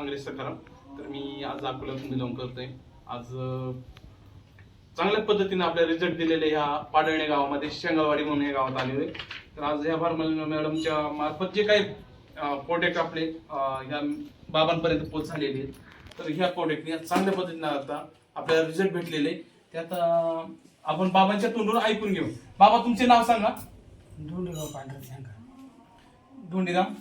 पांगरे सखाराम तर मी आज अकोल्यातून बिलॉंग करतोय. आज चांगल्या पद्धतीने आपल्या रिझल्ट दिलेले ह्या पाडळणे गावामध्ये शेंगावाडी म्हणून या गावात आलेलो तर आज ह्या फार्मल मॅडमच्या मार्फत जे काही प्रोडक्ट आपले ह्या बाबांपर्यंत पोच झालेले आहेत. तर ह्या प्रोडक्टने चांगल्या पद्धतीने आता आपल्याला रिझल्ट भेटलेले. त्यात आपण बाबांच्या तोंडून ऐकून घेऊ. बाबा तुमचे नाव सांगा. दोंडेगाव पांढरा सांगा धोंडीराम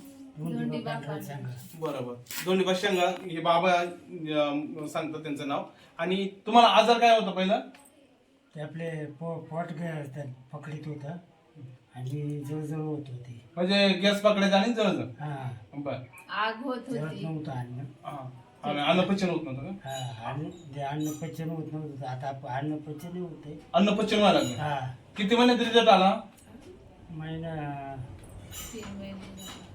पांढरा सांगा. बरोबर. दोन्ही भाषांगा हे बाबा अं, सांगतात त्यांचं नाव. आणि तुम्हाला आजार काय होता पहिला? ते आपले पो पोट ग- ते पकडीत होतं. आणि जळजळ होत होती. म्हणजे गॅस पकडायचा आणि जळजळ? हा. बर. आग होत जळत होती. नव्हतं अन्न. हा. अन्नपचन होत नव्हतं का? हा अन्न ते अन्न पचन होत नव्हतं. आता आप- अन्न पचन होते अन्नपचन व्हायला लागलं. हा. किती महिन्यात रिझल्ट आला? महिना तीन महिने झाले.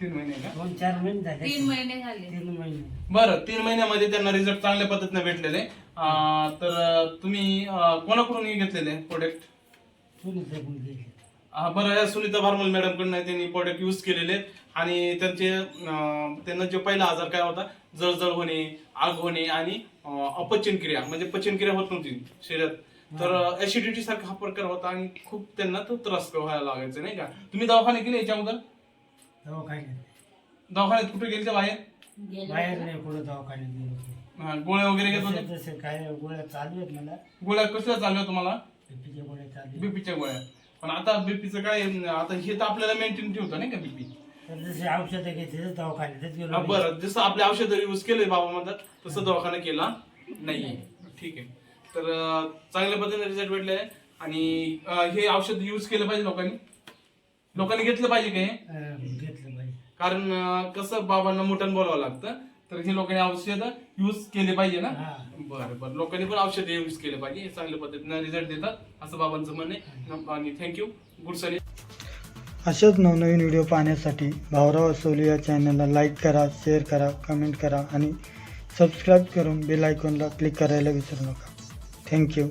तीन महिने का? दोन चार महिने झाले. तीन महिने झाले. तीन महिने. बरं तीन महिन्यामध्ये त्यांना रिझल्ट चांगल्या पद्धतीने भेटलेले. अं, तर तुम्ही अं, कोणाकडून हे घेतलेले प्रोडक्ट हा बरं या सुनीता भारमल मॅडम कडनं त्यांनी प्रोडक्ट यूज केलेले आहेत. आणि त्यांचे अं, त्यांना जो पहिला आजार काय होता? जळजळ होणे आग होणे आणि अं, अपचन क्रिया म्हणजे पचन क्रिया होत नव्हती शरीरात. तर ऍसिडिटी सारखा हा प्रकार होता आणि खूप त्यांना तो त्रास व्हायला लागायचा नाही का? तुम्ही दवाखाने केले याच्या अगोदर दवाखान्यात दवाखान्यात कुठे गेले बाहेर? बाहेर नाही कुठं दवाखान्यात गेलो होतो. हा, गोळ्या वगैरे घेत होते? जसे जसे काय गोळ्या चालू आहेत मला गोळ्या कसल्या चालल्या तुम्हाला? बीपीच्या गोळ्या चालू आहेत. बीपीच्या गोळ्या. पण आता बीपीचं काय आता हे तर आपल्याला मेंटेन ठेवतं नाही का बीपी? तर जसे औषधं घेते दवाखान्यातच गेलो हा. बरं जसं आपले औषध यूज केले बाबा म्हणतात तसं दवाखाना केला नाहीये. ठीक आहे. तर अं, चांगल्या पद्धतीने रिझल्ट भेटले आहे. आणि अं, हे औषध यूज केलं पाहिजे लोकांनी. लोकांनी घेतलं पाहिजे काय घेतलं पाहिजे. कारण अं, कसं बाबांना मोठ्यानं बोलावं लागतं तर हे लोकांनी औषध यूज केले पाहिजे ना? हा. बरं बरं. लोकांनी पण औषध यूज केले पाहिजे हे चांगल्या पद्धतीने रिझल्ट देतात असं बाबांचं म्हणणं आहे. आणि थँक्यू गुड सनी अशाच नवनवीन व्हिडिओ पाहण्यासाठी भाऊराव असोली या चॅनलला लाईक करा शेअर करा कमेंट करा आणि सबस्क्राईब करून बेल आयकॉनला क्लिक करायला विसरू नका. थँक्यू